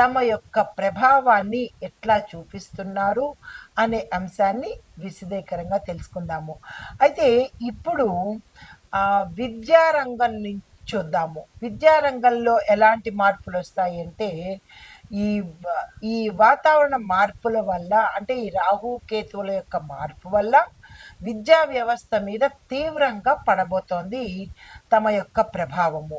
తమ యొక్క ప్రభావాన్ని ఎట్లా చూపిస్తున్నారు అనే అంశాన్ని విశదీకరంగా తెలుసుకుందాము. అయితే ఇప్పుడు విద్యారంగం నుంచి చూద్దాము. విద్యారంగంలో ఎలాంటి మార్పులు వస్తాయి అంటే ఈ ఈ వాతావరణ మార్పుల వల్ల అంటే ఈ రాహు కేతువుల యొక్క మార్పు వల్ల విద్యా వ్యవస్థ మీద తీవ్రంగా పడబోతోంది తమ యొక్క ప్రభావము.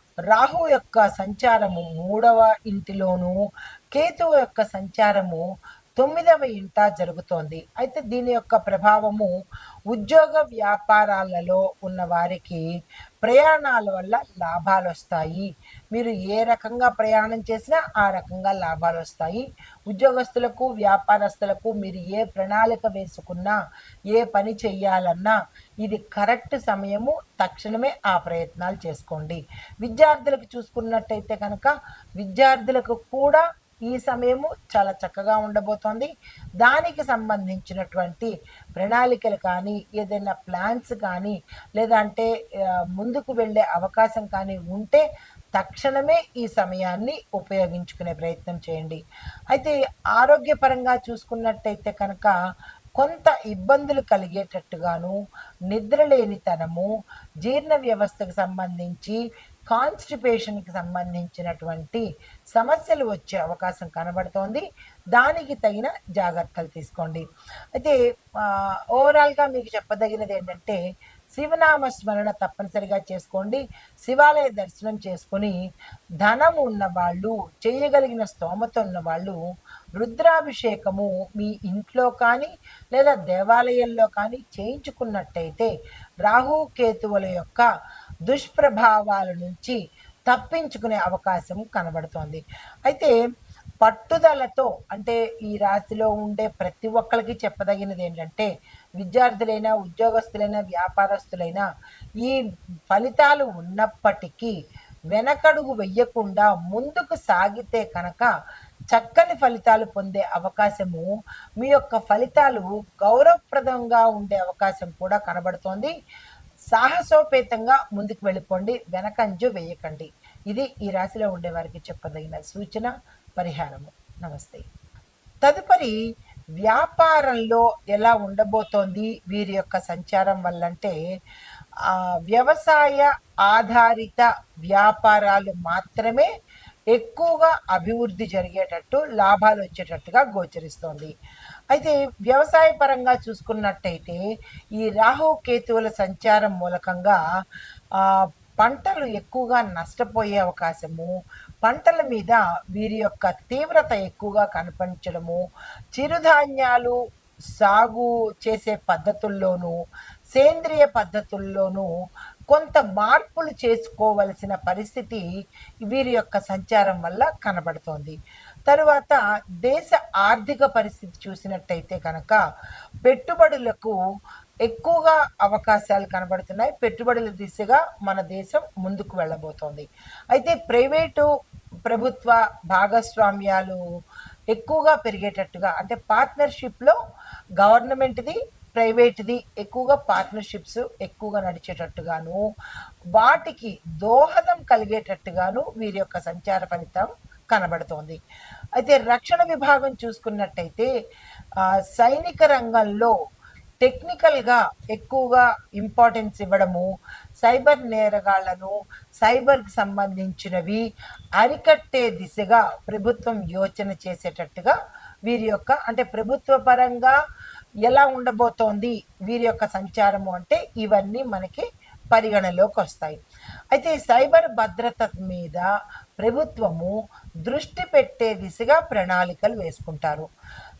రాహు యొక్క సంచారము మూడవ ఇంటిలోను కేతువు యొక్క సంచారము తొమ్మిదవ ఇంట జరుగుతోంది. అయితే దీని యొక్క ప్రభావము ఉద్యోగ వ్యాపారాలలో ఉన్న వారికి ప్రయాణాల వల్ల లాభాలు వస్తాయి. మీరు ఏ రకంగా ప్రయాణం చేసినా ఆ రకంగా లాభాలు వస్తాయి. ఉద్యోగస్తులకు వ్యాపారస్తులకు మీరు ఏ ప్రణాళిక వేసుకున్నా ఏ పని చెయ్యాలన్నా ఇది కరెక్ట్ సమయము తక్షణమే ఆ ప్రయత్నాలు చేసుకోండి. విద్యార్థులకు చూసుకున్నట్టయితే కనుక విద్యార్థులకు కూడా ఈ సమయము చాలా చక్కగా ఉండబోతోంది. దానికి సంబంధించినటువంటి ప్రణాళికలు కానీ ఏదైనా ప్లాన్స్ కానీ లేదంటే ముందుకు వెళ్ళే అవకాశం కానీ ఉంటే తక్షణమే ఈ సమయాన్ని ఉపయోగించుకునే ప్రయత్నం చేయండి. అయితే ఆరోగ్యపరంగా చూసుకున్నట్టయితే కనుక కొంత ఇబ్బందులు కలిగేటట్టుగాను నిద్రలేనితనము జీర్ణ వ్యవస్థకు సంబంధించి కాన్స్టిపేషన్కి సంబంధించినటువంటి సమస్యలు వచ్చే అవకాశం కనబడుతోంది. దానికి తగిన జాగ్రత్తలు తీసుకోండి. అయితే ఓవరాల్గా మీకు చెప్పదగినది ఏంటంటే శివనామ స్మరణ తప్పనిసరిగా చేసుకోండి. శివాలయ దర్శనం చేసుకొని ధనం ఉన్నవాళ్ళు చేయగలిగిన స్తోమత ఉన్నవాళ్ళు రుద్రాభిషేకము మీ ఇంట్లో కానీ లేదా దేవాలయంలో కానీ చేయించుకున్నట్టయితే రాహు కేతువుల యొక్క దుష్ప్రభావాల నుంచి తప్పించుకునే అవకాశం కనబడుతోంది. అయితే పట్టుదలతో అంటే ఈ రాశిలో ఉండే ప్రతి ఒక్కరికి చెప్పదగినది ఏంటంటే విద్యార్థులైనా ఉద్యోగస్తులైనా వ్యాపారస్తులైనా ఈ ఫలితాలు ఉన్నప్పటికీ వెనకడుగు వెయ్యకుండా ముందుకు సాగితే కనుక చక్కని ఫలితాలు పొందే అవకాశము మీ యొక్క ఫలితాలు గౌరవప్రదంగా ఉండే అవకాశం కూడా కనబడుతోంది. సాహసోపేతంగా ముందుకు వెళ్ళిపోండి వెనకంజు వేయకండి. ఇది ఈ రాశిలో ఉండే వారికి చెప్పదగిన సూచన పరిహారము. నమస్తే. తదుపరి వ్యాపారంలో ఎలా ఉండబోతోంది వీరి యొక్క సంచారం వల్లంటే వ్యవసాయ ఆధారిత వ్యాపారాలు మాత్రమే ఎక్కువగా అభివృద్ధి జరిగేటట్టు లాభాలు వచ్చేటట్టుగా గోచరిస్తోంది. అయితే వ్యవసాయ పరంగా చూసుకున్నట్టయితే ఈ రాహు కేతువుల సంచారం మూలకంగా పంటలు ఎక్కువగా నష్టపోయే అవకాశము పంటల మీద వీరి యొక్క తీవ్రత ఎక్కువగా కనిపించడము చిరుధాన్యాలు సాగు చేసే పద్ధతుల్లోనూ సేంద్రియ పద్ధతుల్లోనూ కొంత మార్పులు చేసుకోవలసిన పరిస్థితి వీరి యొక్క సంచారం వల్ల కనబడుతోంది. తరువాత దేశ ఆర్థిక పరిస్థితి చూసినట్టయితే కనుక పెట్టుబడులకు ఎక్కువగా అవకాశాలు కనబడుతున్నాయి. పెట్టుబడుల దిశగా మన దేశం ముందుకు వెళ్ళబోతోంది. అయితే ప్రైవేటు ప్రభుత్వ భాగస్వామ్యాలు ఎక్కువగా పెరిగేటట్టుగా అంటే పార్ట్నర్షిప్లో గవర్నమెంట్ది ప్రైవేట్ది ఎక్కువగా పార్ట్నర్షిప్స్ ఎక్కువగా నడిచేటట్టుగాను వాటికి దోహదం కలిగేటట్టుగాను వీరి యొక్క సంచార ఫలితం కనబడుతోంది. అయితే రక్షణ విభాగం చూసుకున్నట్టయితే సైనిక రంగంలో టెక్నికల్గా ఎక్కువగా ఇంపార్టెన్స్ ఇవ్వడము సైబర్ నేరగాళ్ళను సైబర్కి సంబంధించినవి అరికట్టే దిశగా ప్రభుత్వం యోచన చేసేటట్టుగా వీరి యొక్క అంటే ప్రభుత్వ పరంగా ఎలా ఉండబోతోంది వీరి యొక్క సంచారము అంటే ఇవన్నీ మనకి పరిగణలోకి వస్తాయి. అయితే సైబర్ భద్రత మీద ప్రభుత్వము దృష్టి పెట్టే దిశగా ప్రణాళికలు వేసుకుంటారు.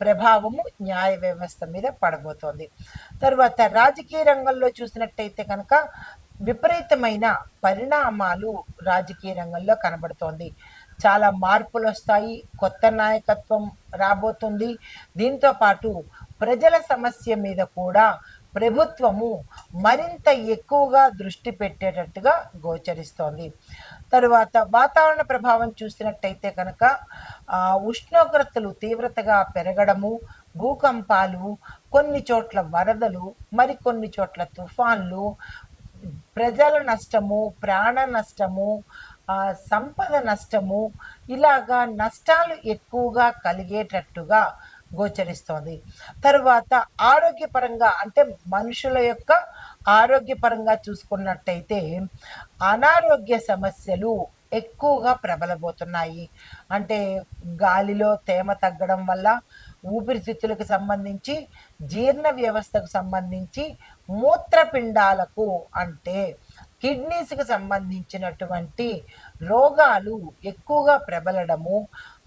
ప్రభావము న్యాయ వ్యవస్థ మీద పడబోతోంది. తర్వాత రాజకీయ రంగంలో చూసినట్టయితే కనుక విపరీతమైన పరిణామాలు రాజకీయ రంగంలో కనబడుతోంది. చాలా మార్పులు వస్తాయి. కొత్త నాయకత్వం రాబోతుంది. దీంతో పాటు ప్రజల సమస్య మీద కూడా ప్రభుత్వము మరింత ఎక్కువగా దృష్టి పెట్టేటట్టుగా గోచరిస్తోంది. తరువాత వాతావరణ ప్రభావం చూసినట్టయితే కనుక ఉష్ణోగ్రతలు తీవ్రతగా పెరగడము భూకంపాలు కొన్ని చోట్ల వరదలు మరికొన్ని చోట్ల తుఫాన్లు ప్రజల నష్టము ప్రాణ నష్టము సంపద నష్టము ఇలాగా నష్టాలు ఎక్కువగా కలిగేటట్టుగా గోచరిస్తోంది. తర్వాత ఆరోగ్యపరంగా అంటే మనుషుల యొక్క ఆరోగ్యపరంగా చూసుకున్నట్టయితే అనారోగ్య సమస్యలు ఎక్కువగా ప్రబలబోతున్నాయి. అంటే గాలిలో తేమ తగ్గడం వల్ల ఊపిరితిత్తులకు సంబంధించి జీర్ణ వ్యవస్థకు సంబంధించి మూత్రపిండాలకు అంటే కిడ్నీస్కి సంబంధించినటువంటి రోగాలు ఎక్కువగా ప్రబలడము